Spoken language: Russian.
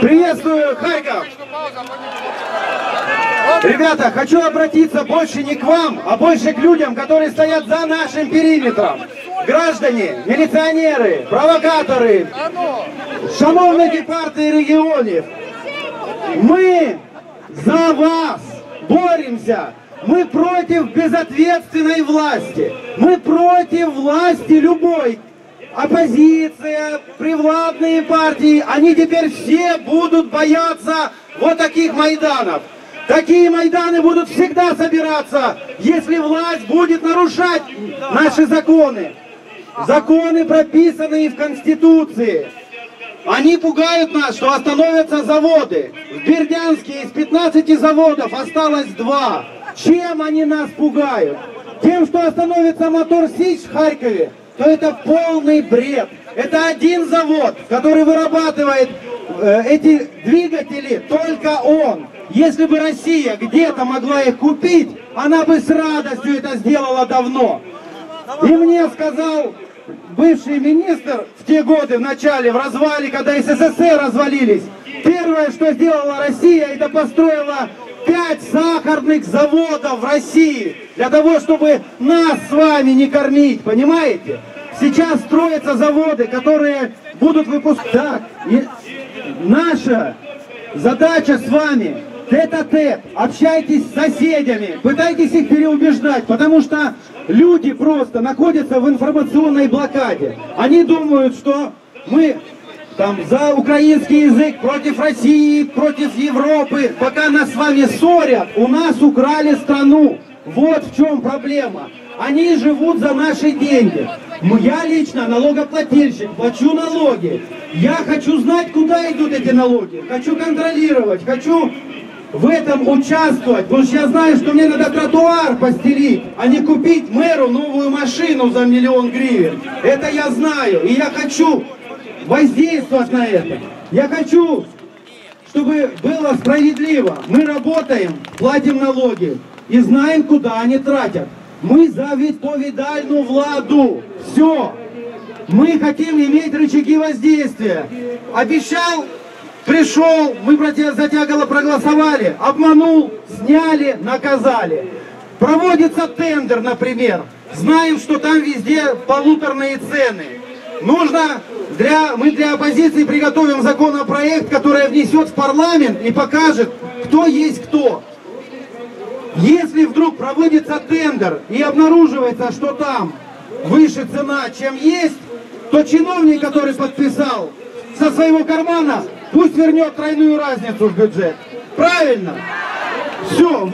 Приветствую, Харьков! Ребята, хочу обратиться больше не к вам, а больше к людям, которые стоят за нашим периметром. Граждане, милиционеры, провокаторы, шановные партии регионов, мы за вас боремся. Мы против безответственной власти. Мы против власти любой. Оппозиция, привладные партии, они теперь все будут бояться вот таких Майданов. Такие Майданы будут всегда собираться, если власть будет нарушать наши законы. Законы, прописанные в Конституции. Они пугают нас, что остановятся заводы. В Бердянске из 15 заводов осталось два. Чем они нас пугают? Тем, что остановится мотор СИЧ в Харькове, то это полный бред. Это один завод, который вырабатывает э, эти двигатели, только он. Если бы Россия где-то могла их купить, она бы с радостью это сделала давно. И мне сказал бывший министр в те годы, в начале, в развале, когда СССР развалились, первое, что сделала Россия, это построила пять сахарных заводов в России, для того, чтобы нас с вами не кормить, понимаете? Сейчас строятся заводы, которые будут выпускать. И наша задача с вами тет-а-тет, общайтесь с соседями, пытайтесь их переубеждать, потому что люди просто находятся в информационной блокаде. Они думают, что мы там за украинский язык против России, против Европы, пока нас с вами ссорят, у нас украли страну. Вот в чем проблема. Они живут за наши деньги. Я лично налогоплательщик, плачу налоги. Я хочу знать, куда идут эти налоги. Хочу контролировать, хочу в этом участвовать, потому что я знаю, что мне надо тротуар постелить, а не купить мэру новую машину за миллион гривен. Это я знаю, и я хочу воздействовать на это. Я хочу, чтобы было справедливо. Мы работаем, платим налоги и знаем, куда они тратят. Мы за відповідальну владу. Все. Мы хотим иметь рычаги воздействия. Обещал Пришел, мы за тягало проголосовали, обманул, сняли, наказали. Проводится тендер, например. Знаем, что там везде полуторные цены. Нужно, для, мы для оппозиции приготовим законопроект, который внесет в парламент и покажет, кто есть кто. Если вдруг проводится тендер и обнаруживается, что там выше цена, чем есть, то чиновник, который подписал, со своего кармана Пусть вернет тройную разницу в бюджет. Правильно? Все.